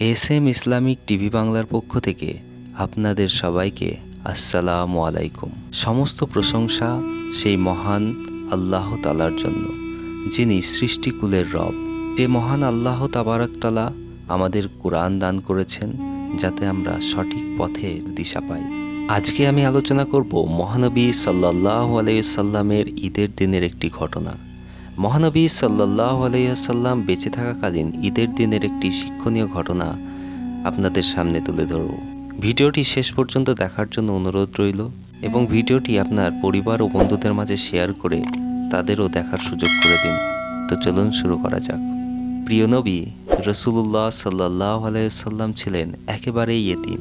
S M Islamic TV বাংলার পক্ষ থেকে আপনাদের সবাইকে আসসালাম আলাইকুম। সমস্ত প্রশংসা সেই মহান আল্লাহ তালার জন্য, যিনি সৃষ্টিকুলের রব। যে মহান আল্লাহ তাবারাকতালা আমাদের কোরআন দান করেছেন, যাতে আমরা সঠিক পথের দিশা পাই। আজকে আমি আলোচনা করব মহানবী সাল্লাহ আলাইসাল্লামের ঈদের দিনের একটি ঘটনা। মহানবী সাল্লাহ আলাইসাল্লাম বেঁচে থাকাকালীন ঈদের দিনের একটি শিক্ষণীয় ঘটনা আপনাদের সামনে তুলে ধরব। ভিডিওটি শেষ পর্যন্ত দেখার জন্য অনুরোধ রইল এবং ভিডিওটি আপনার পরিবার ও বন্ধুদের মাঝে শেয়ার করে তাদেরও দেখার সুযোগ করে দিন। তো চলুন শুরু করা যাক। প্রিয় নবী রসুল্লাহ সাল্লাহ আলাইসাল্লাম ছিলেন একেবারেই এতিম।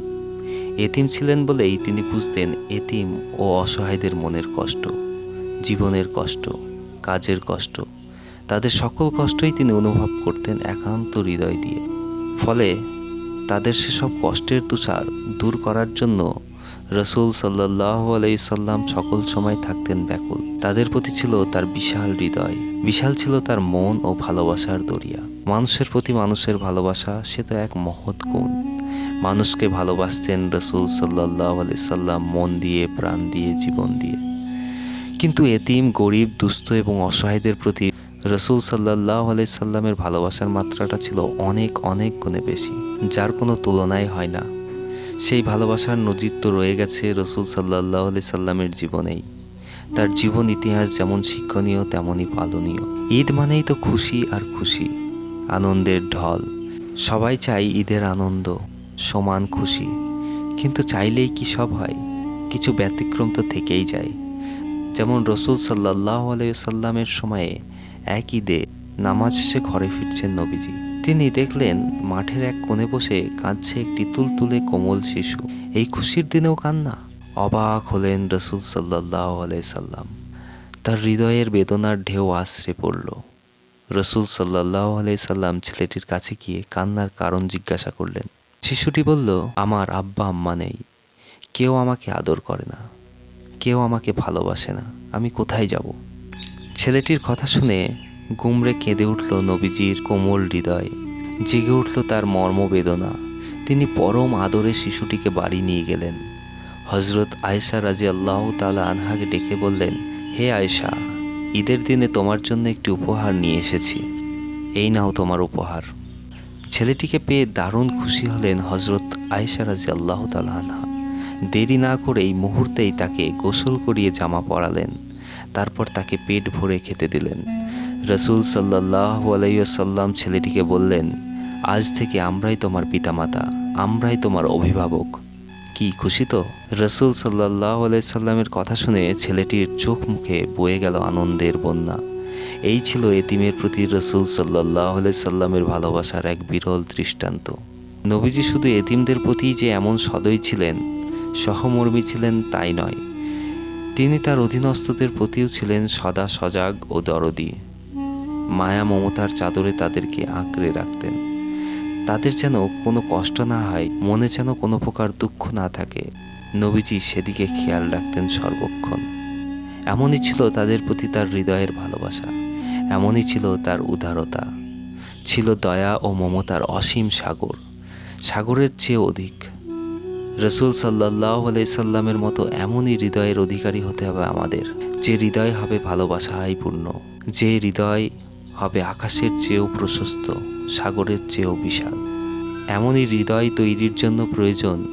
এতিম ছিলেন বলেই তিনি বুঝতেন এতিম ও অসহায়দের মনের কষ্ট, জীবনের কষ্ট। কাজের কষ্ট। তাদের সকল কষ্টই তিনি অনুভব করতেন একান্ত হৃদয় দিয়ে। ফলে তাদের সেসব কষ্টের তুষার দূর করার জন্য রসুল সাল্লাহ আলাইসাল্লাম সকল সময় থাকতেন ব্যাকুল। তাদের প্রতি ছিল তার বিশাল হৃদয়। বিশাল ছিল তার মন ও ভালোবাসার দরিয়া। মানুষের প্রতি মানুষের ভালোবাসা, সে তো এক মহৎ গুণ। মানুষকে ভালোবাসতেন রসুল সাল্লাহ আলাইসাল্লাম মন দিয়ে, প্রাণ দিয়ে, জীবন দিয়ে। কিন্তু এতিম, গরিব, দুস্থ এবং অসহায়দের প্রতি রসুল সাল্লাহ আলাইসাল্লামের ভালোবাসার মাত্রাটা ছিল অনেক অনেক গুণে বেশি, যার কোনো তুলনাই হয় না। সেই ভালোবাসার নজির তো রয়ে গেছে রসুল সাল্লাহ আলি সাল্লামের জীবনেই। তার জীবন ইতিহাস যেমন শিক্ষণীয়, তেমনই পালনীয়। ঈদ মানেই তো খুশি আর খুশি, আনন্দের ঢল। সবাই চাই ঈদের আনন্দ, সমান খুশি, কিন্তু চাইলেই কি সব হয়? কিছু ব্যতিক্রম তো থেকেই যায়। যেমন রসুল সাল্লাহ আলাইসাল্লামের সময়ে এক ঈদে নামাজ শেষে ঘরে ফিরছেন নবীজি। তিনি দেখলেন মাঠের এক কোণে বসে কাঁদছে একটি তুলতুলে কোমল শিশু। এই খুশির দিনেও কান্না। অবাক হলেন রসুল সাল্লাহ আলাইসাল্লাম তার হৃদয়ের বেদনার ঢেউ আশ্রে পড়ল। রসুল সাল্লাহ আলাইসাল্লাম ছেলেটির কাছে গিয়ে কান্নার কারণ জিজ্ঞাসা করলেন। শিশুটি বলল, আমার আব্বা আম্মা নেই। কেউ আমাকে আদর করে না। কেউ আমাকে ভালোবাসে না। আমি কোথায় যাব? ছেলেটির কথা শুনে গুমরে কেঁদে উঠল নবীজির কোমল হৃদয়। জেগে উঠল তার মর্মবেদনা তিনি পরম আদরে শিশুটিকে বাড়ি নিয়ে গেলেন। হজরত আয়েশা রাজি আল্লাহ তালা আনহাকে ডেকে বললেন, হে আয়েশা, ঈদের দিনে তোমার জন্য একটি উপহার নিয়ে এসেছি। এই নাও তোমার উপহার। ছেলেটিকে পেয়ে দারুণ খুশি হলেন হজরত আয়েশা রাজি আল্লাহ তালা আনহা। দেরি না করেই মুহূর্তেই তাকে গোসল করিয়ে জামা পরালেন। তারপর তাকে পেট ভরে খেতে দিলেন। রসুল সাল্লাহ ছেলেটিকে বললেন, আজ থেকে আমরাই তোমার পিতামাতা, আমরাই তোমার অভিভাবক। কি খুশি তো? রসুল সাল্লাহ আলাইসাল্লামের কথা শুনে ছেলেটির চোখ মুখে বয়ে গেল আনন্দের বন্যা। এই ছিল এতিমের প্রতি রসুল সাল্লাহ সাল্লামের ভালোবাসার এক বিরল দৃষ্টান্ত। নবীজি শুধু এতিমদের প্রতি যে এমন সদয় ছিলেন সহমর্মী ছিলেন তাই নয়। তিনি তার অধীনস্থদের প্রতিও ছিলেন সদা সজাগ ও দরদি। মায়া মমতার চাদরে তাদেরকে আঁকড়ে রাখতেন। তাদের যেন কোনো কষ্ট না হয়, মনে যেন কোনো প্রকার দুঃখ না থাকে। নবীজি সেদিকে খেয়াল রাখতেন সর্বক্ষণ। এমনই ছিল তাদের প্রতি তার হৃদয়ের ভালোবাসা। এমনই ছিল তার উদারতা। ছিল দয়া ও মমতার অসীম সাগর। সাগরের চেয়ে অধিক। রসুল সাল্লাহ সাল্লামের মতো এমনই হৃদয়ের অধিকারী হতে হবে আমাদের। যে হৃদয় হবে ভালোবাসায় পূর্ণ, যে হৃদয় হবে আকাশের চেয়েও প্রশস্ত, সাগরের চেয়েও বিশাল। এমনই হৃদয় তৈরির জন্য প্রয়োজন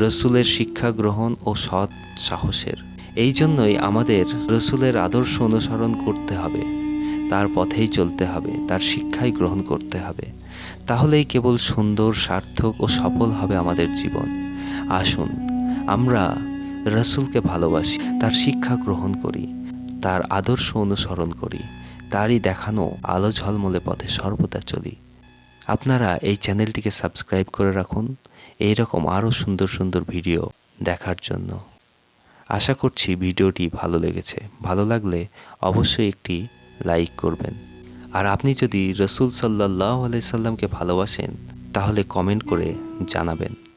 রসুলের শিক্ষা গ্রহণ ও সৎ সাহসের। এই জন্যই আমাদের রসুলের আদর্শ অনুসরণ করতে হবে, তার পথেই চলতে হবে, তার শিক্ষাই গ্রহণ করতে হবে। তাহলেই কেবল সুন্দর, সার্থক ও সফল হবে আমাদের জীবন। আসুন, আমরা রসুলকে ভালোবাসি, তার শিক্ষা গ্রহণ করি, তার আদর্শ অনুসরণ করি, তারই দেখানো আলো ঝলমলে পথে সর্বদা চলি। আপনারা এই চ্যানেলটিকে সাবস্ক্রাইব করে রাখুন এই রকম আরও সুন্দর সুন্দর ভিডিও দেখার জন্য। আশা করছি ভিডিওটি ভালো লেগেছে। ভালো লাগলে অবশ্যই একটি লাইক করবেন। আর আপনি যদি রসুল সাল্লাহ আলাইসাল্লামকে ভালোবাসেন, তাহলে কমেন্ট করে জানাবেন।